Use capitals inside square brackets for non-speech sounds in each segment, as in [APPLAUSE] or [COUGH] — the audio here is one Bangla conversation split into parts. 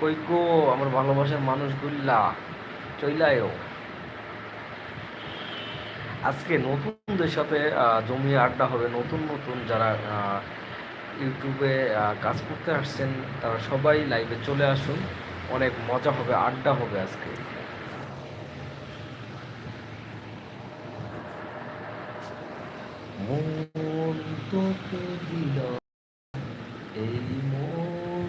কই গো, আমার ভালোবাসার মানুষগুলা, চইলায়ও। আজকে নতুনদের সাথে জমিয়ে আড্ডা হবে, নতুন নতুন যারা ইউটিউবে কাজ করতে আসছেন, তারা সবাই লাইভে চলে আসুন। অনেক মজা হবে, আড্ডা হবে আজকে। মন তোকে দিলাম এই মন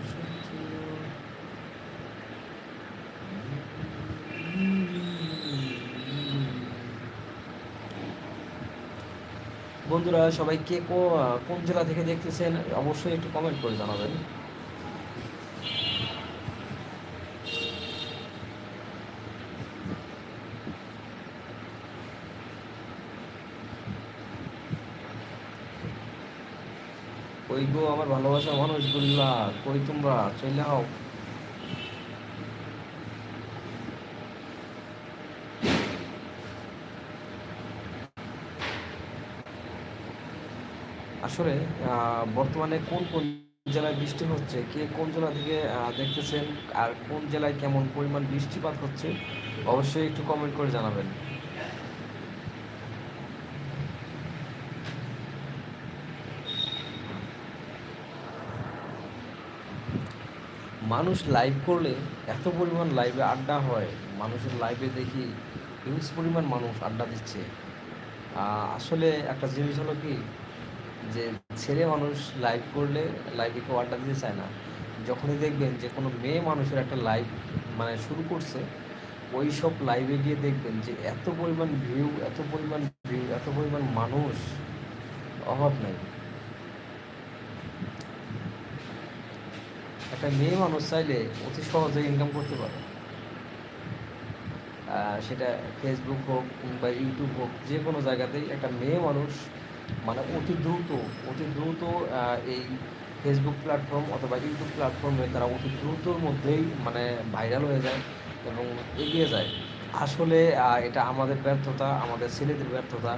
বন্ধুরা, সবাই কে কোন জেলা থেকে দেখতেছেন, অবশ্যই একটু কমেন্ট করে জানাবেন। কই গো, আমার ভালোবাসা মানুষগুলা, কই তোমরা? চলে হও আসলে বর্তমানে কোন কোন জেলায় বৃষ্টি হচ্ছে, কে কোন জেলা থেকে দেখতেছেন, আর কোন জেলায় কেমন পরিমাণ বৃষ্টিপাত হচ্ছে, অবশ্যই একটু কমেন্ট করে জানাবেন। মানুষ লাইভ করলে এত পরিমাণ লাইভে আড্ডা হয়, মানুষের লাইভে দেখি হিউজ পরিমাণ মানুষ আড্ডা দিচ্ছে। আসলে একটা জিনিস হলো কি যে ছেলে মানুষ লাইভ করলে লাইভে কেউ আড্ডা দিতে চায় না। যখনই দেখবেন যে কোনো মেয়ে মানুষের একটা লাইভ মানে শুরু করছে ওই সব লাইভে গিয়ে দেখবেন যে এত পরিমাণ ভিউ এত পরিমাণ ভিউ এত পরিমাণ মানুষ, অভাব নাই। একটা মেয়ে মানুষ চাইলে অতি সহজে ইনকাম করতে পারে। সেটা ফেসবুক হোক বা ইউটিউব হোক, যে কোনো জায়গাতেই একটা মেয়ে মানুষ মানে অতি দ্রুত অতি দ্রুত এই ফেসবুক প্ল্যাটফর্ম অথবা ইউটিউব প্ল্যাটফর্মে তারা অতি দ্রুতর মধ্যেই মানে ভাইরাল হয়ে যায় এবং এগিয়ে যায়। আসলে এটা আমাদের ব্যর্থতা, আমাদের ছেলেদের ব্যর্থতা।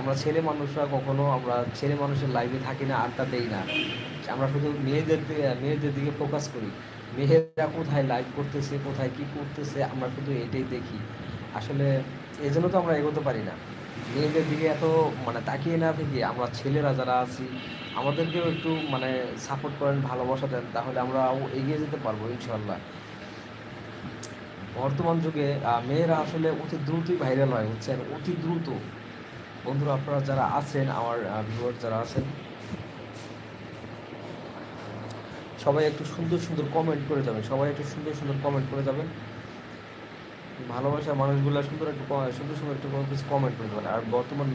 আমরা ছেলে মানুষরা কখনো আমরা ছেলে মানুষের লাইভে থাকি না, আড্ডা দেই না। আমরা শুধু মেয়েদের মেয়েদের দিকে ফোকাস করি। মেয়েরা কোথায় লাইভ করতেছে, কোথায় কি করতেছে, আমরা শুধু এটাই দেখি। আসলে এই জন্য তো আমরা এগোতে পারি না। মেয়েদের দিকে এত মানে তাকিয়ে না থেকে আমরা ছেলেরা যারা আছি, আমাদেরকেও একটু মানে সাপোর্ট করেন, ভালোবাসা দেন, তাহলে আমরা এগিয়ে যেতে পারব ইনশাল্লাহ বর্তমান যুগে মেয়েরা আসলে অতি দ্রুতই ভাইরাল হয়, বুঝছেন? অতি দ্রুত। বন্ধুরা, আপনারা যারা আছেন, আমার ভিউয়ার যারা আছেন, সবাই একটু সুন্দর সুন্দর কমেন্ট করে যাবেন, সবাই একটু সুন্দর সুন্দর কমেন্ট করে যাবেন। ভালোবাসার মানুষগুলো সুন্দর একটু সুন্দর সুন্দর একটু কোনো কিছু কমেন্ট করতে পারে। আর বর্তমান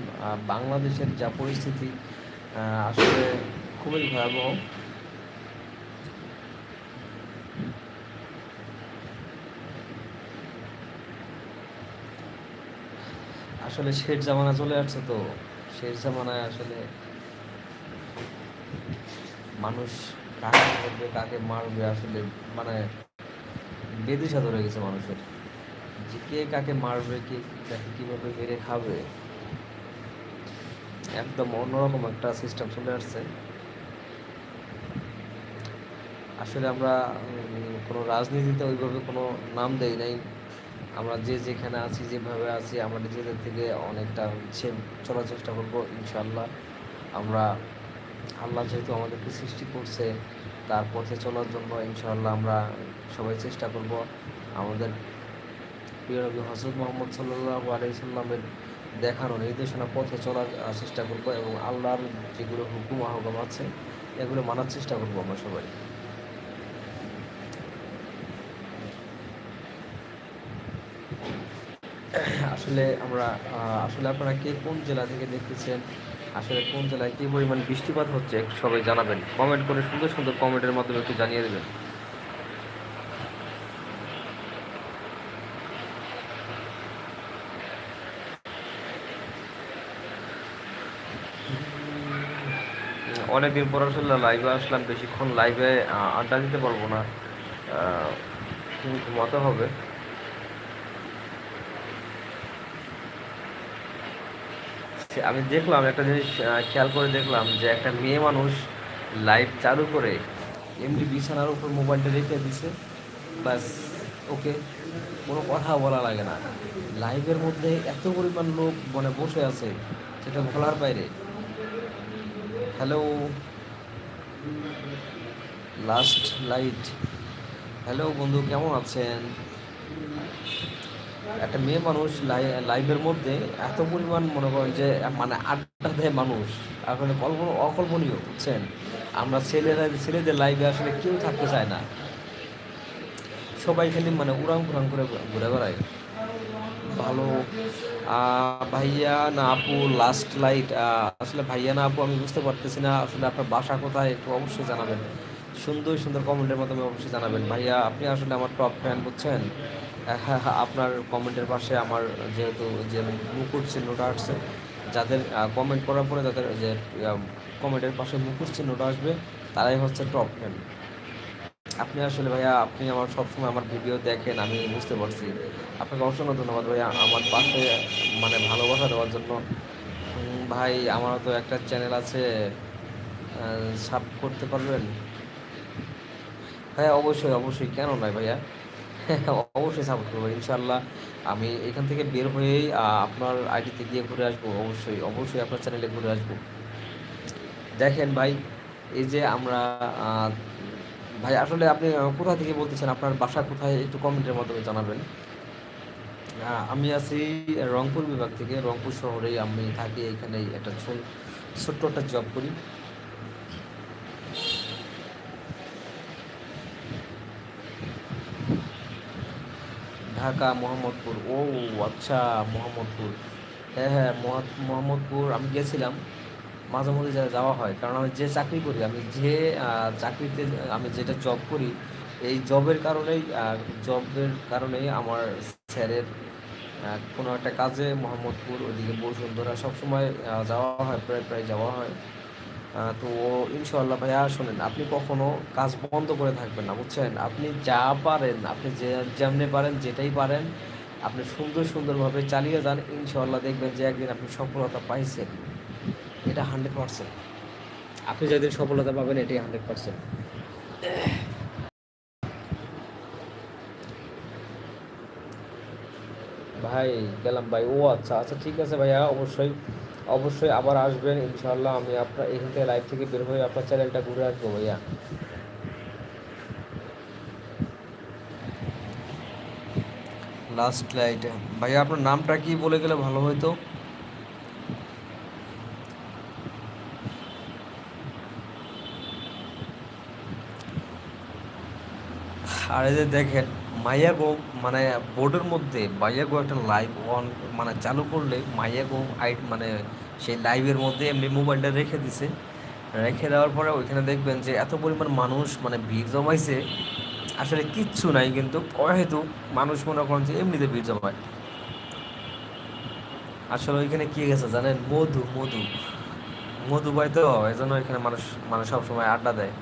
বাংলাদেশের যা পরিস্থিতি আসলে খুবই ভয়াবহ। আসলে শেষ জামানা চলে আসছে তো। শেষ জামানায় আসলে মানুষ কাকে করবে কাকে মারবে, আসলে মানে বেদিশা ধরে গেছে মানুষের। কে কাকে মারবে, কে কাকে কীভাবে মেরে খাবে, একদম অন্যরকম একটা সিস্টেম চলে আসছে। আসলে আমরা কোনো রাজনীতিতে ওইভাবে কোনো নাম দেই নাই। আমরা যে যেখানে আছি, যেভাবে আছি, আমরা নিজেদের থেকে অনেকটা হচ্ছে চলার চেষ্টা করব ইনশাল্লাহ আমরা, আল্লাহ যেহেতু আমাদেরকে সৃষ্টি করছে, তার পথে চলার জন্য ইনশাল্লাহ আমরা সবাই চেষ্টা করব। আমাদের প্রিয় হজরত মোহাম্মদ সাল্লাহ আলাইসাল্লামের দেখানো নির্দেশনা পথে চলার চেষ্টা করব এবং আল্লাহর যেগুলো হুকুম আহকাম আছে, এগুলো মানার চেষ্টা করব আমরা সবাই। আসলে আমরা আসলে আপনারা কে কোন জেলা থেকে দেখতেছেন, আসলে কোন জেলায় কী পরিমাণ বৃষ্টিপাত হচ্ছে সবাই জানাবেন। কমেন্ট করে সুন্দর সুন্দর কমেন্টের মাধ্যমে একটু জানিয়ে দেবেন। অনেকদিন পর আসলে লাইভে আসলাম, বেশিক্ষণ লাইভে আড্ডা দিতে পারব না। ঘুমাতে হবে। আমি দেখলাম একটা জিনিস খেয়াল করে দেখলাম যে একটা মেয়ে মানুষ লাইভ চালু করে এমনি বিছানার উপর মোবাইলটা রেখে দিছে। ব্যাস, ওকে কোনো কথা বলা লাগে না। লাইভের মধ্যে এত পরিমাণ লোক মানে বসে আছে, সেটা বলার বাইরে। হ্যালো লাস্ট লাইট হ্যালো বন্ধু, কেমন আছেন? একটা মেয়ে মানুষ লাই- লাইভের মধ্যে এত পরিমাণ মনে করেন যে মানে আড্ডা দেয় মানুষ। আসলে কল্পনা অকল্পনীয়, বুঝছেন? আমরা ছেলেরা, ছেলেদের লাইভে আসলে কেউ থাকতে চায় না। সবাই খালি মানে উড়াং উড়াং করে ঘুরে বেড়ায়। ভালো। ভাইয়া না আপু লাস্ট লাইট আসলে ভাইয়া না আপু আমি বুঝতে পারতেছি না, আসলে আপনার বাসা কোথায় একটু অবশ্যই জানাবেন। সুন্দর সুন্দর কমেন্টের মাধ্যমে অবশ্যই জানাবেন। ভাইয়া, আপনি আসলে আমার টপ ফ্যান বুঝছেন? [LAUGHS] আপনার কমেন্টের পাশে আমার যেহেতু যে মুকুট চিহ্নটা আসছে, যাদের কমেন্ট করার পরে যাদের যে কমেন্টের পাশে মুকুট চিহ্নটা আসবে, তারাই হচ্ছে টপ ফ্যান আপনি আসলে ভাইয়া, আপনি আমার সবসময় আমার ভিডিও দেখেন, আমি বুঝতে পারছি। আপনাকে অসংখ্য ধন্যবাদ ভাইয়া, আমার পাশে মানে ভালোবাসা দেওয়ার জন্য। ভাই, আমারও তো একটা চ্যানেল আছে সাব করতে পারবেন? ভাইয়া, অবশ্যই অবশ্যই, কেন নয় ভাইয়া? [LAUGHS] অবশ্যই সাপোর্ট করব ইনশাল্লাহ আমি এখান থেকে বের হয়েই আপনার আইডিতে গিয়ে ঘুরে আসব, অবশ্যই অবশ্যই আপনার চ্যানেলে ঘুরে আসব। দেখেন ভাই, এই যে আমরা ভাই, আসলে আপনি কোথা থেকে বলতেছেন? আপনার বাসা কোথায়? একটু কমেন্টের মাধ্যমে জানাবেন। আমি আছি রংপুর বিভাগ থেকে। রংপুর শহরে আমি থাকি। এখানেই একটা ছোট, ছোট্ট একটা জব করি। ঢাকা, মোহাম্মদপুর। ও আচ্ছা মোহাম্মদপুর। হ্যাঁ হ্যাঁ মহা- মোহাম্মদপুর। আমি গেছিলাম। মাঝে মধ্যে যাওয়া হয়, কারণ আমি যে চাকরি করি, আমি যে চাকরিতে আমি যেটা জব করি, এই জবের কারণেই জবের কারণেই আমার স্যারের কোনো একটা কাজে মোহাম্মদপুর ওইদিকে বসুন্ধরা সবসময় যাওয়া হয়, প্রায় প্রায় যাওয়া হয়। তো ইনশাল্লাহ ভাইয়া শোনেন, আপনি কখনো কাজ বন্ধ করে থাকবেন না, বুঝছেন? আপনি যা পারেন, আপনি যে, যেমনি পারেন, যেটাই পারেন, আপনি সুন্দর সুন্দরভাবে চালিয়ে যান ইনশাল্লাহ দেখবেন যে একদিন আপনি সফলতা পাইছেন। এটা হান্ড্রেড পার্সেন্ট আপনি যেদিন সফলতা পাবেন, এটাই হান্ড্রেড পার্সেন্ট ভাই, গেলাম ভাই। ও আচ্ছা আচ্ছা ঠিক আছে ভাইয়া, অবশ্যই অবশ্যই আবার আসবেন ইনশাল্লাহ আমি আপনার এখান থেকে লাইভ থেকে বের হয়ে আপনার চ্যানেলটা ঘুরে আসব ভাইয়া। লাস্ট লাইট ভাইয়া, আপনার নামটা কি বলে গেলে ভালো হতো আর এই যে দেখেন মাইয়াগো মানে বোর্ডের মধ্যে মাইয়াগো একটা লাইভ অন মানে চালু করলে মাইয়াগো আই মানে সেই লাইভের মধ্যে এমনি মোবাইলটা রেখে দিছে। রেখে দেওয়ার পরে ওইখানে দেখবেন যে এত পরিমাণ মানুষ মানে ভিড় জমাইছে। আসলে কিচ্ছু নাই কিন্তু হয়তো মানুষ মনে করেন যে এমনিতে ভিড় জমায়। আসলে ওইখানে কি গেছে জানেন? মধু মধু। মধু পাই তো এই জন্য এখানে মানুষ মানে সবসময় আড্ডা দেয়।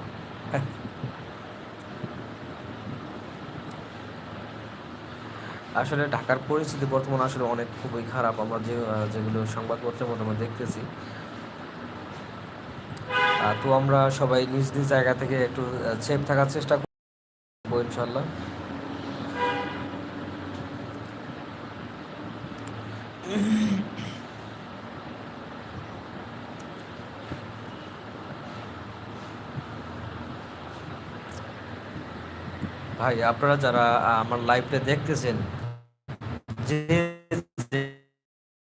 আসলে ঢাকার পরিস্থিতি বর্তমানে আসলে অনেক খুবই খারাপ। আমরা যে যেগুলো সংবাদপত্রের মাধ্যমে দেখতেছি। তো আমরা সবাই নিজ নিজ জায়গা থেকে একটু সেফ থাকার চেষ্টা করব ইনশাল্লাহ ভাই, আপনারা যারা আমার লাইভটা দেখতেছেন যে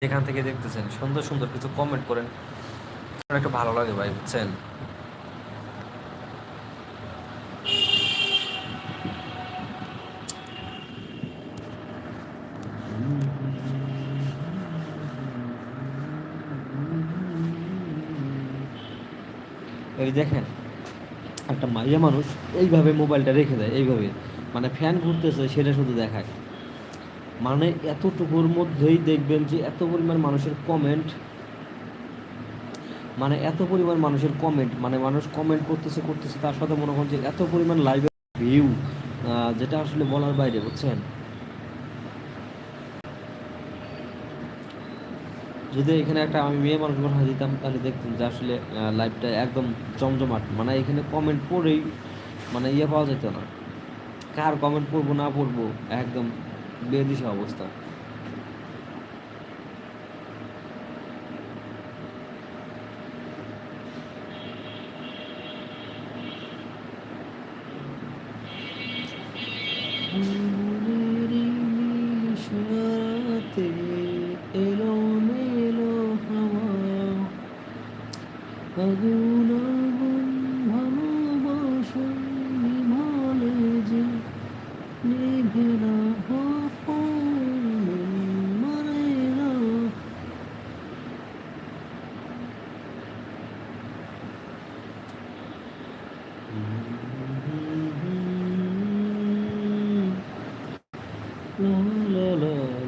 যেখান থেকে দেখতেছেন, সুন্দর সুন্দর কিছু কমেন্ট করেন। একটু ভালো লাগে ভাই, বুঝছেন? এই দেখেন, একটা মাইয়া মানুষ এইভাবে মোবাইলটা রেখে দেয়, এইভাবে। মানে ফ্যান ঘুরতেছে, সেটা শুধু দেখায়। মানে এতটুকুর মধ্যেই দেখবেন যে এত পরিমাণ মানুষের কমেন্ট মানে এত পরিমাণ মানুষের কমেন্ট মানে মানুষ কমেন্ট করতেছে করতেছে, তার সাথে মনে যে এত পরিমাণ লাইভে ভিউ যেটা আসলে বলার বাইরে, বুঝছেন? যদি এখানে একটা আমি মেয়ে মানুষ বসা দিতাম, তাহলে দেখতেন যে আসলে লাইভটা একদম জমজমাট মানে এখানে কমেন্ট পড়েই মানে ইয়ে পাওয়া যেত না। কার কমেন্ট পড়ব, না পড়ব, একদম বেদিশা অবস্থা। La la la